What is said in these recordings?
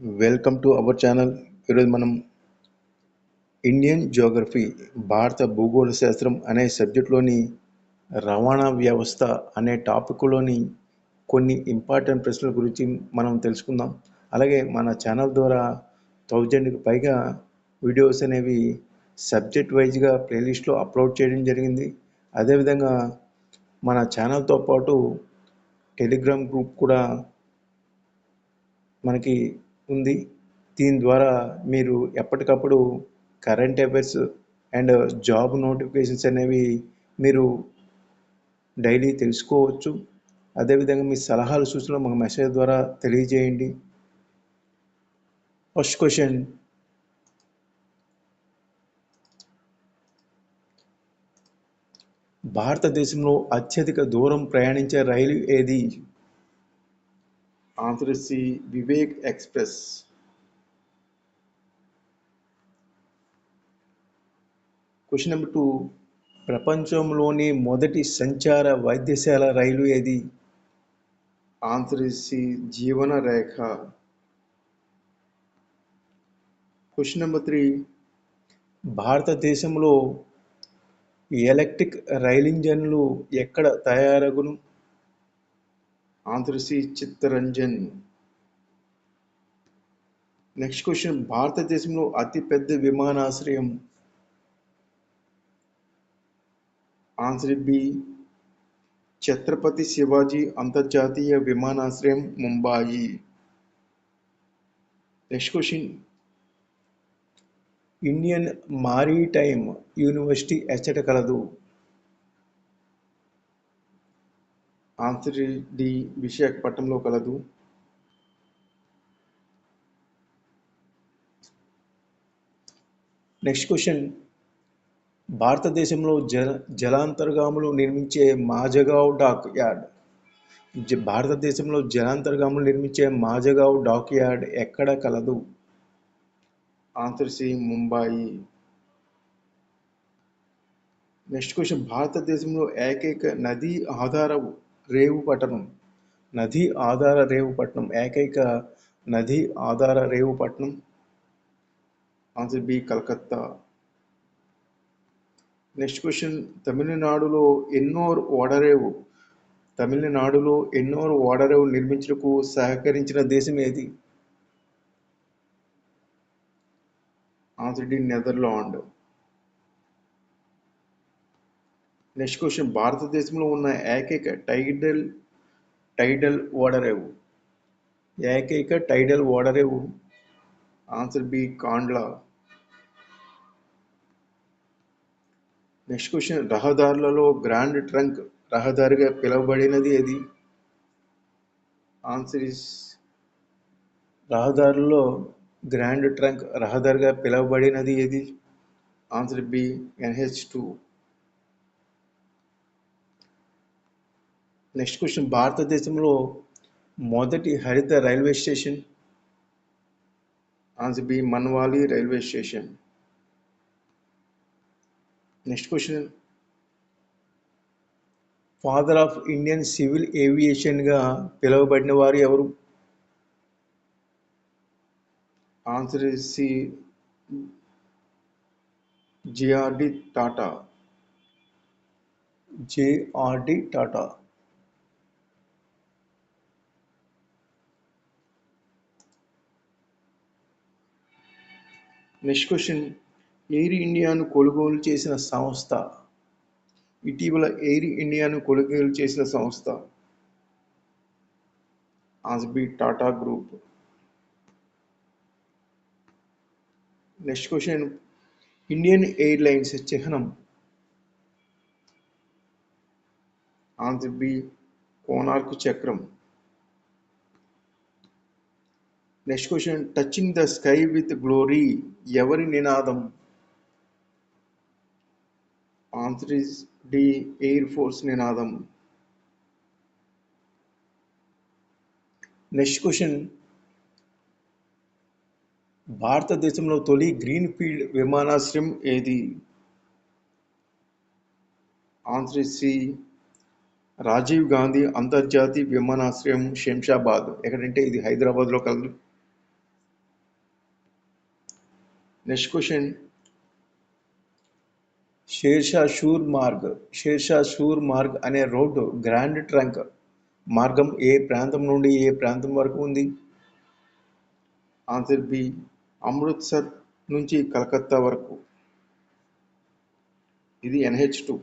Welcome to our channel ఈరోజు మనం Indian Geography భారత భూగోళ శాస్త్రం అనే సబ్జెక్టులోని రవాణా వ్యవస్థ అనే టాపిక్లోని కొన్ని ఇంపార్టెంట్ ప్రశ్నల గురించి మనం తెలుసుకుందాం. అలాగే మన ఛానల్ ద్వారా థౌజండ్కి పైగా వీడియోస్ అనేవి సబ్జెక్ట్ వైజ్గా ప్లేలిస్ట్లో అప్లోడ్ చేయడం జరిగింది. అదేవిధంగా మన ఛానల్తో పాటు టెలిగ్రామ్ గ్రూప్ కూడా మనకి ఉంది. దీని ద్వారా మీరు ఎప్పటికప్పుడు current affairs and job notifications అనేవి మీరు డైలీ తెలుసుకోవచ్చు. అదేవిధంగా మీ సలహాలు సూచనలు మాకు మెసేజ్ ద్వారా తెలియజేయండి. ఫస్ట్ క్వశ్చన్ భారతదేశంలో అత్యధిక దూరం ప్రయాణించే రైలు ఏది? Answer C Vivek express. Question number two ప్రపంచంలోని మొదటి సంచార వైద్యశాల రైలు ఏది answer C Jeevan Rekha. Question number three భారతదేశంలో ఎలక్ట్రిక్ రైలు ఇంజన్లు ఎక్కడ తయారగును? ఆంధ్రసి చిత్తరంజన్. నెక్స్ట్ క్వశ్చన్ భారతదేశంలో అతిపెద్ద విమానాశ్రయం. ఆన్సర్ బి ఛత్రపతి శివాజీ అంతర్జాతీయ విమానాశ్రయం Mumbai. Next question Indian maritime university ఎచ్చట కలదు. ఆన్సర్ విశాఖపట్నంలో కలదు. Next question. భారతదేశంలో జల జలాంతర్గాములు నిర్మించే మాజగావ్ డాక్ యార్డ్. భారతదేశంలో జలాంతర్గాములు నిర్మించే మాజగావ్ డాక్ యార్డ్ ఎక్కడ కలదు? Answer C Mumbai next question. భారతదేశంలో ఏకైక నదీ ఆధార రేవు పట్టణం నదీ ఆధార రేవు పట్టణం ఏకైక నదీ ఆధార రేవు పట్టణం answer B Calcutta. Next question తమిళనాడులో ఎన్నోర్ ఓడరేవు తమిళనాడులో ఎన్నోర్ ఓడరేవు నిర్మించుటకు సహకరించిన దేశం ఏది? Answer D Netherland. Next question భారతదేశంలో ఉన్న ఏకైక టైడల్ టైడల్ ఓడరేవు ఏకైక టైడల్ ఓడరేవు answer B Kandla next question రహదారులలో grand trunk రహదారిగా పిలువబడినది ఏది? ఆన్సర్ ఇస్ రహదారుల్లో గ్రాండ్ ట్రంక్ రహదారిగా పిలువబడినది ఏది? Answer B NH two next question భారతదేశంలో మొదటి హరిత railway station answer B Manwali railway station. Next question father of Indian civil ఏవియేషన్గా పిలువబడిన వారు ఎవరు? Answer C GRD Tata JRD Tata next question air ఇండియాను కొనుగోలు చేసిన సంస్థ. ఇటీవల ఎయిర్ ఇండియాను కొనుగోలు చేసిన సంస్థ. ఆస్బి Tata group. Next question Indian airlines చిహ్నం. ఆన్సర్ బి కోనార్కు చక్రం. Next question touching the sky with glory ఎవరి నినాదం? Answer is D air force నినాదం. నెక్స్ట్ క్వశ్చన్ భారతదేశంలో తొలి గ్రీన్ ఫీల్డ్ విమానాశ్రయం ఏది? ఆన్సర్ సి రాజీవ్ గాంధీ అంతర్జాతీయ విమానాశ్రయం శంషాబాద్. ఎక్కడంటే ఇది హైదరాబాద్లో కలదు. నెక్స్ట్ క్వశ్చన్ షేర్షా షూర్ మార్గ్ షేర్షా షూర్ మార్గ్ అనే రోడ్డు గ్రాండ్ ట్రంక్ మార్గం ఏ ప్రాంతం నుండి ఏ ప్రాంతం వరకు ఉంది? ఆన్సర్ బి అమృత్సర్ నుంచి కలకత్తా వరకు. ఇది ఎన్హెచ్ టూ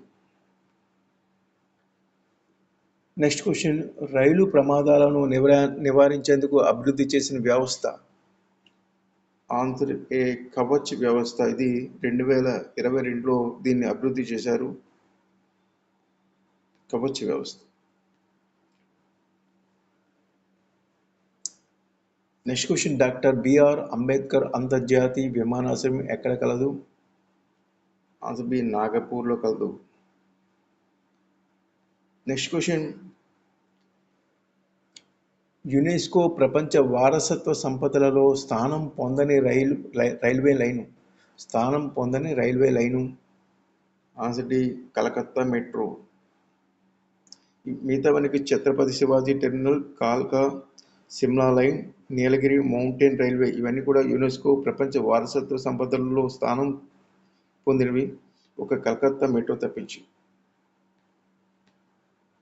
నెక్స్ట్ క్వశ్చన్ రైలు ప్రమాదాలను నివార నివారించేందుకు అభివృద్ధి చేసిన వ్యవస్థ. ఆంధ్ర ఏ కవచ్ వ్యవస్థ ఇది రెండు వేల ఇరవై రెండులో దీన్ని అభివృద్ధి చేశారు. కవచ్ వ్యవస్థ. Next question doctor BR Ambedkar అంతర్జాతీయ విమానాశ్రయం ఎక్కడ కలదు? ఆన్సర్ బి నాగపూర్లో కలదు. నెక్స్ట్ క్వశ్చన్ యునెస్కో ప్రపంచ వారసత్వ సంపదలలో స్థానం పొందని రైలు రైల్వే లైను. స్థానం పొందని railway line. Answer D Calcutta metro. మిగతావనికి Chhatrapati Shivaji terminal కాల్కా Shimla line Nilgiri mountain railway. ఇవన్నీ కూడా యునెస్కో ప్రపంచ వారసత్వ సంపదలలో స్థానం పొందినవి. ఒక కలకత్తా మెట్రో తప్పించి.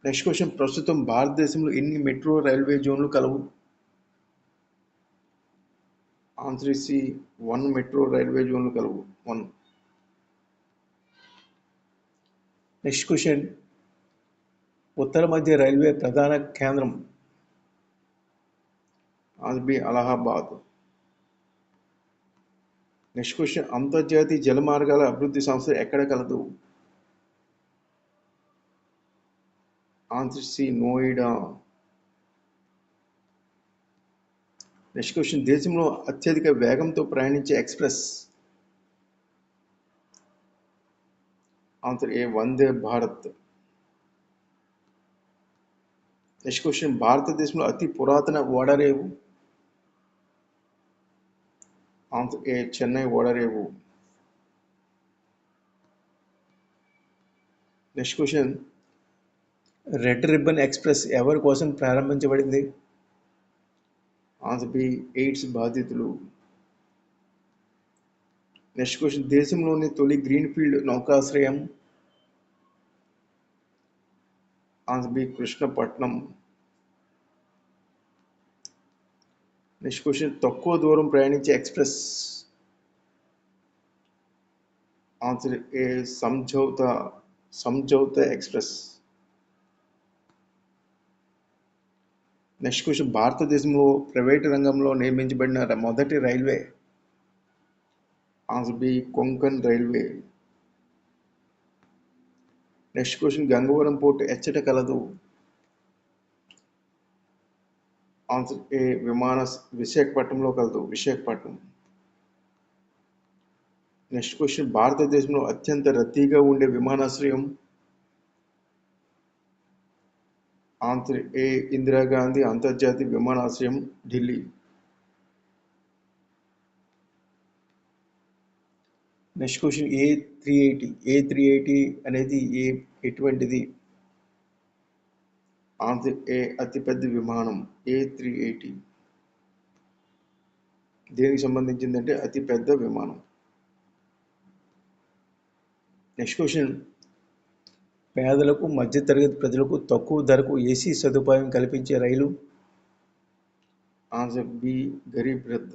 నెక్స్ట్ క్వశ్చన్ ప్రస్తుతం భారతదేశంలో ఎన్ని మెట్రో రైల్వే జోన్లు కలవు? Answer C one metro railway జోన్లు కలవు. వన్ నెక్స్ట్ క్వశ్చన్ ఉత్తర మధ్య రైల్వే ప్రధాన కేంద్రం ఆన్సర్ అలహాబాద్. నెక్స్ట్ క్వశ్చన్ అంతర్జాతీయ జలమార్గాల అభివృద్ధి సంస్థ ఎక్కడ కలదు? Answer C, Noida. Next question దేశంలో అత్యధిక వేగంతో ప్రయాణించే express. Answer A Vande Bharat. Next question భారతదేశంలో అతి పురాతన ఓడరేవు ఆన్సర్ ఏ చెన్నై ఓడరేవు next question red ribbon express ఎవరి కోసం ప్రారంభించబడింది? ఆన్సర్ బి ఎయిడ్స్ బాధితులు. నెక్స్ట్ క్వశ్చన్ దేశంలోని తొలి greenfield నౌకాశ్రయం? Answer B Krishnapatnam. Next question తక్కువ దూరం ప్రయాణించే express? Answer A Samjhauta Samjhauta express. Next question భారతదేశంలో ప్రైవేటు రంగంలో నిర్మించబడిన మొదటి railway. Answer B Konkan railway. Next question Gangavaram port ఎచ్చట కలదు. ఆన్సర్ ఏ విమాన విశాఖపట్నంలో కలదు. విశాఖపట్నం. నెక్స్ట్ క్వశ్చన్ భారతదేశంలో అత్యంత రద్దీగా ఉండే విమానాశ్రయం ఆన్సర్ ఏ ఇందిరాగాంధీ అంతర్జాతీయ విమానాశ్రయం Delhi. Next question A three eighty A three eighty అనేది ఏ ఎటువంటిది? ఆంధ్ర ఏ అతిపెద్ద విమానం ఏ త్రీ ఎయిటీ? దేనికి సంబంధించిందంటే అతిపెద్ద విమానం. నెక్స్ట్ క్వశ్చన్ పేదలకు మధ్యతరగతి ప్రజలకు తక్కువ ధరకు ఏసీ సదుపాయం కల్పించే రైలు. Answer B Garib Rath.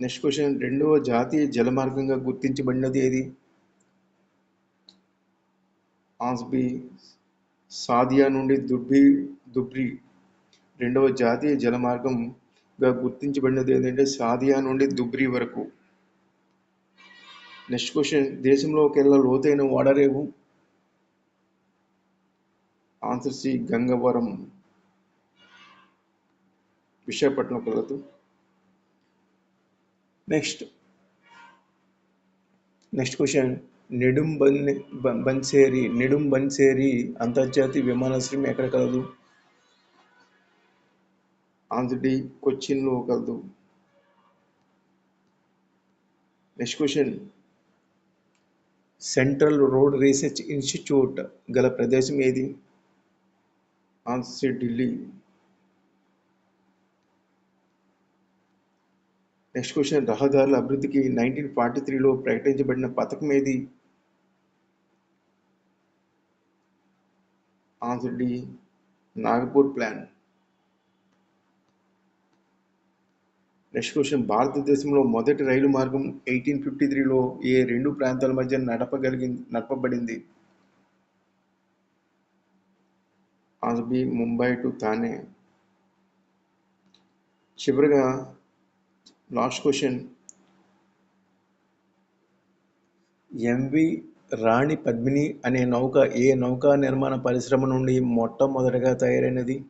Next question రెండవ జాతీయ జలమార్గంగా గుర్తించబడినది ఏది? ఆన్సర్ బి సాదియా నుండి దుబ్బి దుబ్రి. రెండవ జాతీయ జలమార్గంగా గుర్తించబడినది ఏంటంటే సాదియా నుండి దుబ్రి వరకు. నెక్స్ట్ క్వశ్చన్ దేశంలోకెల్లా లోతైన Vadarevu? Answer C Gangavaram. Visakhapatnam కలదు. Next next question Nedumbassery Nedumbassery అంతర్జాతీయ విమానాశ్రయం ఎక్కడ కలదు? ఆన్సర్ డి కొచ్చిన్లో కలదు. Next question Central Road Research Institute గల ప్రదేశం ఏది? ఆన్సర్ ఢిల్లీ. నెక్స్ట్ క్వశ్చన్ రహదారుల అభివృద్ధికి నైన్టీన్ ఫార్టీ త్రీలో ప్రకటించబడిన పథకం ఏది? Answer D Nagpur Plan. Next question భారతదేశంలో మొదటి రైలు మార్గం ఎయిటీన్ ఫిఫ్టీ త్రీలో ఏ రెండు ప్రాంతాల మధ్య నడపగలిగింది నడపబడింది? Answer B Mumbai to Thane. చివరిగా last question MV Rani Padmini అనే నౌక ఏ నౌకా నిర్మాణ పరిశ్రమ నుండి మొట్టమొదటగా తయారైనది?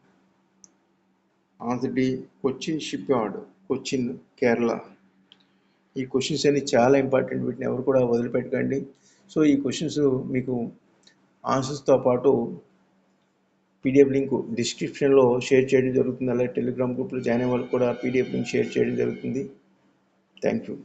Answer D Cochin Shipyard Cochin Kerala. ఈ క్వశ్చన్స్ అన్ని చాలా ఇంపార్టెంట్ వీటిని ఎవరు కూడా వదిలిపెట్టకండి. సో ఈ క్వశ్చన్స్ మీకు ఆన్సర్స్తో పాటు పీడిఎఫ్ లింక్ డిస్క్రిప్షన్లో షేర్ చేయడం జరుగుతుంది. అలాగే టెలిగ్రామ్ గ్రూప్లో జాయిన్ అయ్యే వాళ్ళకి కూడా పీడిఎఫ్ లింక్ షేర్ చేయడం జరుగుతుంది. Thank you